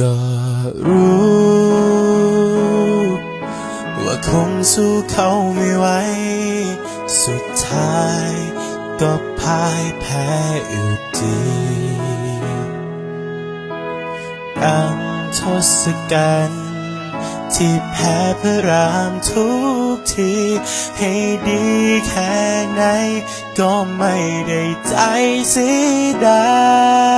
ก็รู้ ว่าคงสู้เขาไม่ไหว สุดท้ายก็พ่ายแพ้อยู่ดีดังทศกัณฐ์ที่แพ้พระรามทุกที ให้ดีแค่ไหน ก็ไม่ได้ใจเสียดาย